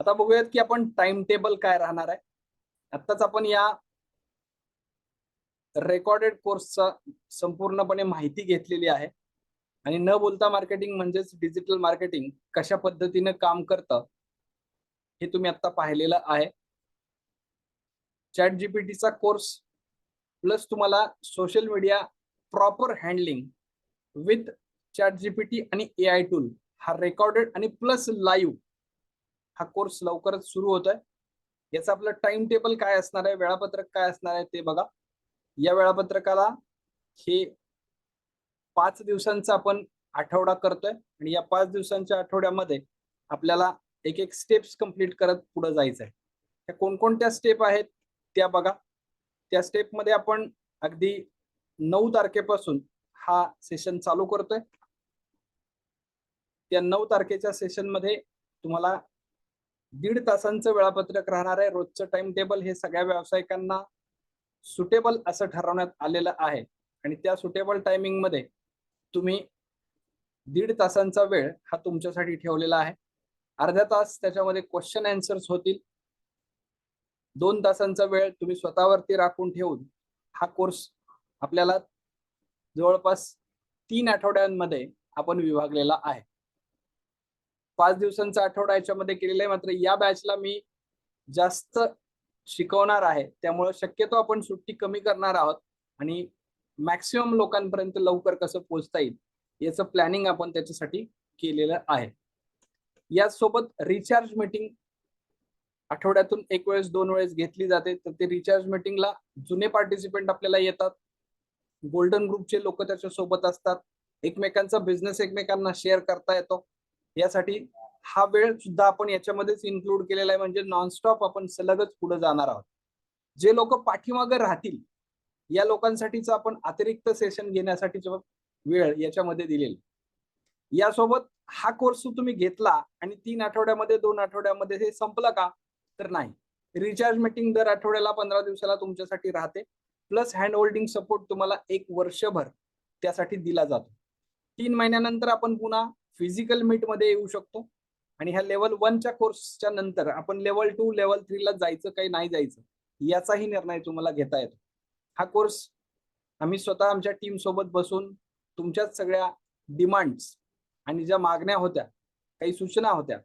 आता बघूयात की आपण टाइम टेबल काय राहणार आहे. आत्ताच आपण या रेकॉर्डेड कोर्सचा संपूर्णपणे माहिती घेतलेली आहे. आणि न बोलता मार्केटिंग म्हणजेच डिजिटल मार्केटिंग कशा पद्धतीनं काम करतं हे तुम्ही आता पाहिलेलं आहे. चॅट जीपीटीचा कोर्स प्लस तुम्हाला social media proper handling with chat GPT आणि ए आय टूल हा रेकॉर्डेड आणि प्लस लाईव्ह हा कोर्स लवकरच सुरू होत आहे याचं आपलं टाइम टेबल काय असणार आहे? वेळापत्रक काय असणार आहे ते बघा. या वेळापत्रकाला हे पाच दिवसांचा आपण आठवडा करतोय आणि या पाच दिवसांच्या आठवड्यामध्ये आपल्याला एक एक स्टेप्स कंप्लीट करत पुढे जायचं आहे त्या कोणकोणत्या स्टेप आहेत त्या बघा. त्या स्टेपमध्ये आपण अगदी नऊ तारखेपासून हा सेशन चालू करतोय. त्या नऊ तारखेच्या सेशनमध्ये तुम्हाला दीड तासांचं वेळापत्रक राहणार आहे. रोजचं टाइम टेबल हे सगळ्या व्यावसायिकांना सुटेबल असं ठरवण्यात आलेलं आहे. आणि त्या सुटेबल टायमिंगमध्ये तुम्ही दीड तासांचा वेळ हा तुमच्यासाठी ठेवलेला आहे. अर्धा तास त्याच्यामध्ये क्वेश्चन अँसर्स होतील. दोन तासांचा वेळ तुम्ही स्वतःवरती राखून ठेवून हा कोर्स आपल्याला जवळपास तीन आठवड्यांमध्ये आपण विभागलेला आहे. पाच दिवसांचा आठवडा याच्यामध्ये केलेला आहे. मात्र या बॅचला मी जास्त शिकवणार आहे. त्यामुळे शक्यतो आपण सुट्टी कमी करणार आहोत. आणि मॅक्सिमम लोकांपर्यंत लवकर कसं पोहोचता येईल याचं प्लॅनिंग आपण त्याच्यासाठी केलेलं आहे. यासोबत रिचार्ज मीटिंग आठवड्यातून एक वेळेस दोन वेळेस घेतली जाते. तर ते रिचार्ज मीटिंगला जुने पार्टिसिपेंट आपल्याला येतात. गोल्डन ग्रुपचे लोक त्याच्या सोबत असतात. एकमेकांचा बिझनेस एकमेकांना शेअर करता येतो. यासाठी हा वेळ सुद्धा आपण याच्यामध्येच इन्क्लूड केलेला आहे. म्हणजे नॉनस्टॉप आपण सलगच पुढे जाणार आहोत. जे लोक पाठीमागे राहतील या लोकांसाठीच आपण अतिरिक्त सेशन घेण्यासाठीच वेळ याच्यामध्ये दिलेली यासोबत हा कोर्स तुम्ही घेतला आणि तीन आठवड्यामध्ये दोन आठवड्यामध्ये हे संपलं का? तर नाही. रिचार्ज मीटिंग दर आठवड्याला पंधरा दिवसाला तुमच्यासाठी राहते. प्लस हँड होल्डिंग सपोर्ट तुम्हाला एक वर्षभर त्यासाठी दिला जातो. तीन महिन्यानंतर आपण पुन्हा फिजिकल मीटमध्ये येऊ शकतो. आणि ह्या लेवल वनच्या कोर्सच्या नंतर आपण लेवल टू लेवल थ्रीला जायचं काही नाही जायचं याचाही निर्णय तुम्हाला घेता येतो. हा कोर्स आम्ही स्वतः आमच्या टीम सोबत बसून तुमच्याच सगळ्या डिमांड्स आणि ज्या मागण्या होत्या काही सूचना होत्या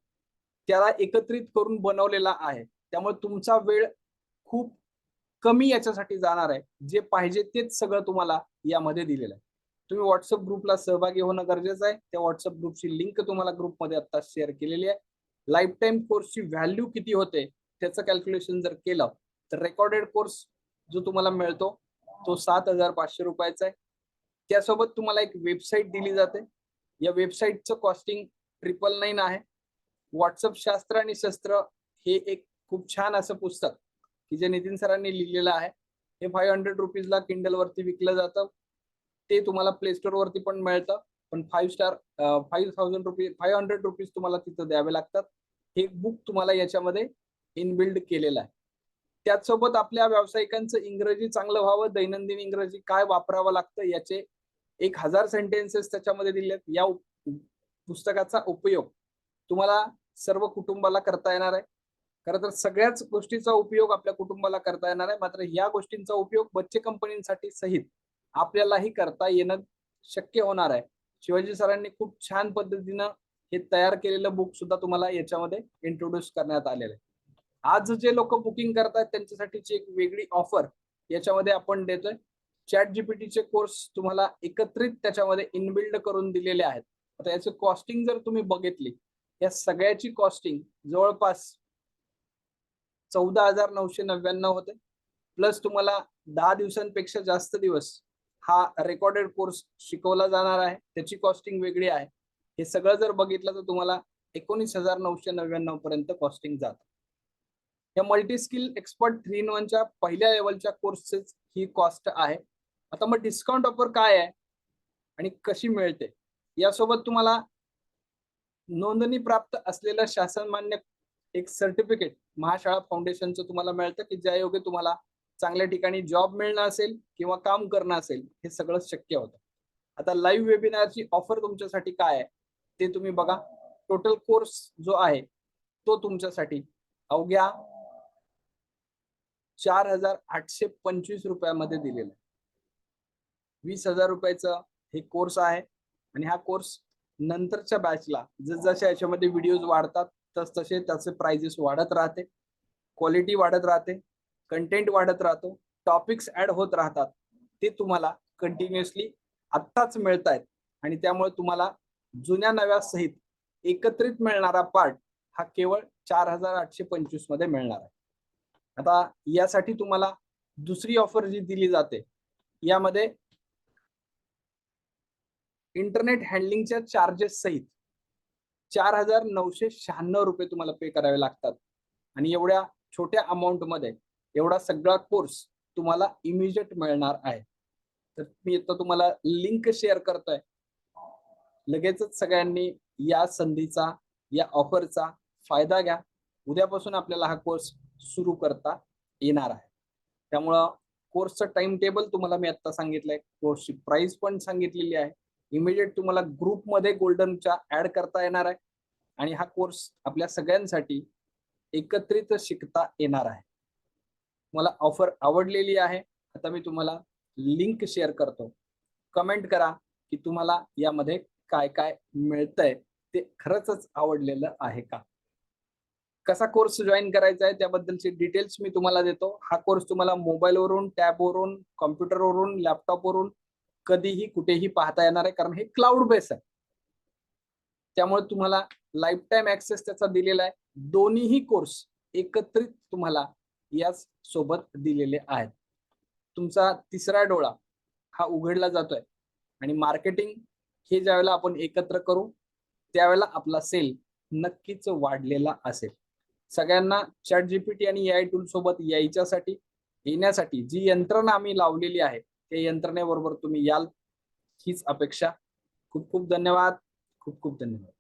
त्याला एकत्रित करून बनवलेला आहे. त्यामुळे तुमचा वेळ खूप कमी याच्यासाठी जाणार आहे. जे पाहिजे तेच सगळं तुम्हाला यामध्ये दिलेलं आहे. तुम्ही व्हॉट्सअप ग्रुपला सहभागी होणं गरजेचं आहे. त्या व्हॉट्सअप ग्रुपची लिंक तुम्हाला ग्रुपमध्ये आता शेअर केलेली आहे. लाईफ टाईम कोर्सची व्हॅल्यू किती होते त्याचं कॅल्क्युलेशन जर केलं तर रेकॉर्डेड कोर्स जो तुम्हाला मिळतो तो सात हजार पाचशे रुपयाचा आहे. त्यासोबत तुम्हाला एक वेबसाईट दिली जाते. या वेबसाईटचं कॉस्टिंग ट्रिपल नाईन आहे. व्हॉट्सअप शास्त्र आणि शस्त्र हे एक खूप छान असं पुस्तक की जे नितीन सरांनी लिहिलेलं आहे. हे फाईव्ह हंड्रेड रुपीजला किंडलवरती विकलं जातं. ते तुम्हाला प्ले स्टोर वरती पण मिळतं. पण five star five thousand rupees five hundred rupees तुम्हाला तिथं द्यावे लागतात. हे बुक तुम्हाला याच्यामध्ये इनबिल्ड केलेलं आहे. त्याचसोबत आपल्या व्यावसायिकांचं इंग्रजी चांगलं व्हावं दैनंदिन इंग्रजी काय वापरावं लागतं याचे एक हजार सेंटेन्सेस त्याच्यामध्ये दिलेत. या उप- पुस्तकाचा उपयोग तुम्हाला सर्व कुटुंबाला करता येणार आहे. खरं तर सगळ्याच गोष्टीचा उपयोग आपल्या कुटुंबाला करता येणार आहे. मात्र या गोष्टींचा उपयोग बच्चे कंपनीसाठी सहित आपल्यालाही करता येणं शक्य होणार आहे. शिवाजी सरांनी खूप छान पद्धतीनं हे तयार केलेलं बुक सुद्धा तुम्हाला याच्यामध्ये इंट्रोड्यूस करण्यात आलेलं आहे. आज जे लोक बुकिंग करतात त्यांच्यासाठीची एक वेगळी ऑफर याच्यामध्ये आपण देतोय. चॅट जीपीटीचे कोर्स तुम्हाला एकत्रित त्याच्यामध्ये इनबिल्ड करून दिलेले आहेत. आता याचं कॉस्टिंग जर तुम्ही बघितली या सगळ्याची कॉस्टिंग जवळपास चौदा हजार नऊशे नव्याण्णव होते. प्लस तुम्हाला दहा दिवसांपेक्षा जास्त दिवस हा रेकॉर्डेड कोर्स शिकवला जाणार आहे. त्याची कॉस्टिंग वेगळी आहे. हे सगळं जर बघितलं तर तुम्हाला एकोणीस हजार नऊशे नव्याण्णव पर्यंत कॉस्टिंग जात. या multi skill expert three in वनच्या पहिल्या लेवलच्या कोर्सचेच ही कॉस्ट आहे. आता मग डिस्काउंट ऑफर काय आहे? आणि कशी मिळते? यासोबत तुम्हाला नोंदणी प्राप्त असलेलं शासनमान्य एक सर्टिफिकेट महाशाळा फाउंडेशनचं तुम्हाला मिळतं की ज्या योगे तुम्हाला चांगल्या ठिकाणी जॉब मिळणं असेल किंवा काम करणं असेल हे सगळं शक्य होतं. आता लाईव्ह वेबिनारची ऑफर तुमच्यासाठी काय आहे? ते तुम्ही बघा. टोटल कोर्स जो आहे तो तुमच्यासाठी अवघ्या चार हजार आठशे पंचवीस रुपयामध्ये दिलेला आहे. वीस हजार रुपयाचं हे कोर्स आहे आणि हा कोर्स नंतरच्या बॅचला जसजशा याच्यामध्ये व्हिडिओज वाढतात तस तसे त्याचे प्राइजेस वाढत राहते. क्वालिटी वाढत राहते. कंटेंट वाढत राहतो टॉपिक्स ऍड होत राहतात ते तुम्हाला कंटिन्युअसली आत्ताच मिळत आहेत आणि त्यामुळे तुम्हाला जुन्या नव्या सहित एकत्रित मिळणारा पार्ट हा केवळ चार हजार आठशे पंचवीसमध्ये मिळणार आहे. आता यासाठी तुम्हाला दुसरी ऑफर जी दिली जाते यामध्ये इंटरनेट हँडलिंगच्या चार्जेस सहित चार हजार नऊशे शहाण्णव रुपये तुम्हाला पे करावे लागतात. आणि एवढ्या छोट्या अमाऊंटमध्ये एवढा सगळा कोर्स तुम्हाला इमिजिएट मिळणार आहे. तर मी आता तुम्हाला लिंक शेअर करतोय. लगेचच सगळ्यांनी या संधीचा या ऑफरचा फायदा घ्या. उद्यापासून आपल्याला हा कोर्स सुरू करता येणार आहे. त्यामुळं कोर्सचं टाइम टेबल तुम्हाला मी आता सांगितलंय. कोर्सची प्राइस पण सांगितलेली आहे. इमिजिएट तुम्हाला ग्रुपमध्ये गोल्डनच्या ऍड करता येणार आहे. आणि हा कोर्स आपल्या सगळ्यांसाठी एकत्रित शिकता येणार आहे. मला ऑफर आवडलेली आहे आता मी तुम्हाला लिंक शेअर करतो. कमेंट करा की तुम्हाला यामध्ये काय काय मिळतंय ते खरंच आवडलेलं आहे का? कसा कोर्स जॉईन करायचा आहे त्याबद्दलचे डिटेल्स मी तुम्हाला देतो. हा कोर्स तुम्हाला मोबाईलवरून टॅबवरून कॉम्प्युटरवरून लॅपटॉपवरून कधीही कुठेही पाहता येणार आहे कारण हे क्लाउड बेस आहे. त्यामुळे तुम्हाला लाईफ टाईम ऍक्सेस त्याचा दिलेला आहे. दोन्हीही कोर्स एकत्रित तुम्हाला याच सोबत दिलेले आहेत. तुमचा तिसरा डोळा हा उघडला जातोय. आणि मार्केटिंग हे ज्यावेळेला आपण एकत्र करू त्यावेळेला आपला सेल नक्कीच वाढलेला असेल. सगळ्यांना चॅट जीपीटी आणि या आय टूल सोबत यायच्यासाठी येण्यासाठी जी यंत्रणा आम्ही लावलेली आहे त्या यंत्रणेबरोबर तुम्ही याल. हीच अपेक्षा. खूप खूप धन्यवाद. खूप खूप धन्यवाद.